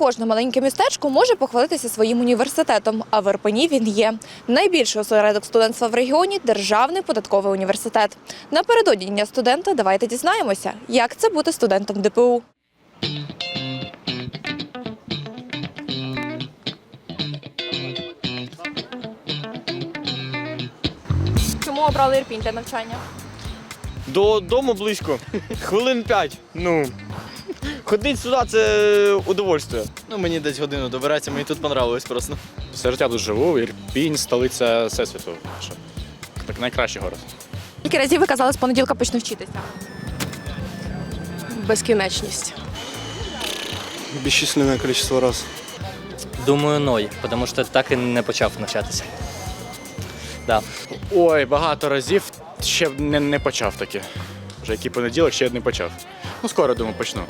кожне маленьке містечко може похвалитися своїм університетом, а в Ірпені він є. Найбільший осередок студентства в регіоні Державний податковий університет. Напередодні Дня студента давайте дізнаємося, як це бути студентом ДПУ. Чому обрали Ірпінь для навчання? До дому близько. Хвилин 5. Ну. Ходить сюди це удовольствие. Ну, мені десь годину добиратися, мені тут понравилось просто. Все життя тут живу, Ірпінь, столиця Всесвіту. Що? Так найкращий город. Скільки разів ви казали, з понеділка почну вчитися? Безкінечність. Бесчисленное количество раз. Думаю, ной, тому що так і не почав навчатися. Да. Ой, багато разів ще б не, не почав таки. Вже який понеділок ще не почав. Ну, скоро, думаю, почну.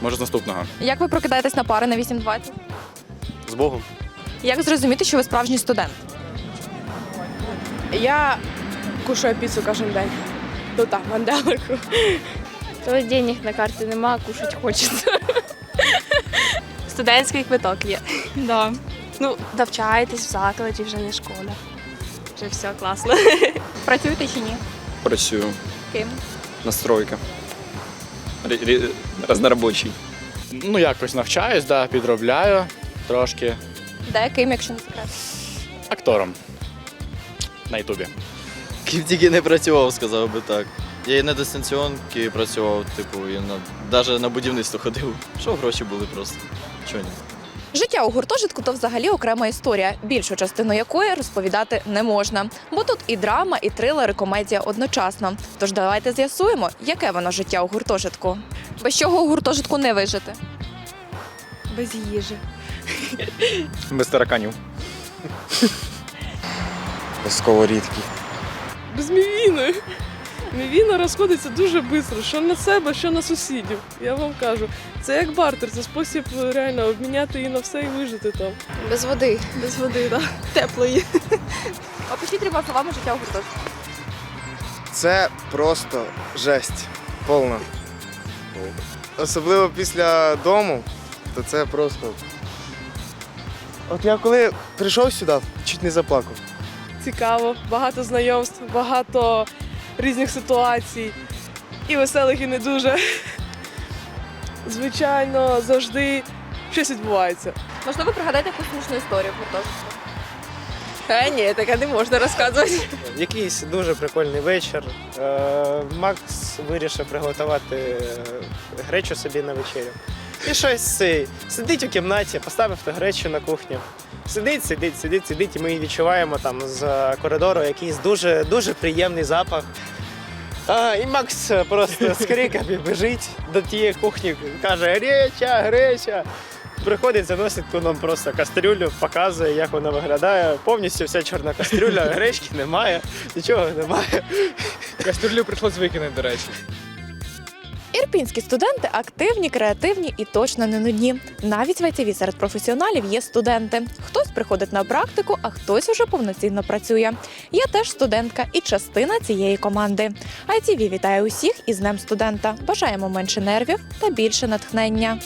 Може, з наступного. Як ви прокидаєтесь на пари на 8.20? С Богом. Як зрозуміти, що ви справжній студент? Я кушаю піцу кожен день. Ну так, манделику. То денег на карті нема, кушать хочеться. Студентський квиток є. Да. Ну, навчаєтесь в закладі, вже не школа. Вже все класно. Працюєте чи ні? Працюю. Ким? Настройка. Разнорабочий. Ну, якось навчаюсь, да, підробляю трошки Де ким, якщо не секрет? актором на Ютубі. Ким тільки не працював, сказав би так. Я і на дистанціонки працював, типу, і на, навіть на будівництво ходив. Що гроші були просто. Чого ні? Життя у гуртожитку то взагалі окрема історія, більшу частину якої розповідати не можна. Бо тут і драма, і трилер, і комедія одночасно. Тож давайте з'ясуємо, яке воно життя у гуртожитку. Без чого у гуртожитку не вижити. Без їжі. Без тараканів. Без сковорідки. Без мівіни. Мівіна розходиться дуже швидко, що на себе, що на сусідів. Я вам кажу. Це як бартер, це спосіб е, реально обміняти її на все і вижити там. Без води. Без води, так. Теплої. Опишіть трьома словами життя у гуртожитку. Це просто жесть. Повна. Особливо після дому, то це просто. От я коли прийшов сюди, чуть не заплакав. Цікаво, багато знайомств, багато різних ситуацій. І веселих, і не дуже. Звичайно, завжди щось відбувається. Можливо, пригадаєте якусь смішну історію в гуртожитку. А ні, таке не можна розказувати. Якийсь дуже прикольний вечір. Е, Макс вирішив приготувати е, гречу собі на вечерю. І щось цей, сидить у кімнаті, поставив гречу на кухню. Сидить, сидить, сидить, сидить, і ми відчуваємо там з коридору якийсь дуже дуже приємний запах. А, і Макс просто з криками біжить до тієї кухні, каже: Греча, греча. Приходить, заносить нам просто кастрюлю, показує, як вона виглядає. Повністю вся чорна кастрюля, гречки немає, нічого немає. Кастрюлю прийшлось викинути, до речі. Ірпінські студенти активні, креативні і точно не нудні. Навіть в ITV серед професіоналів є студенти. Хтось приходить на практику, а хтось уже повноцінно працює. Я теж студентка і частина цієї команди. ITV вітає усіх із Днем студента. Бажаємо менше нервів та більше натхнення.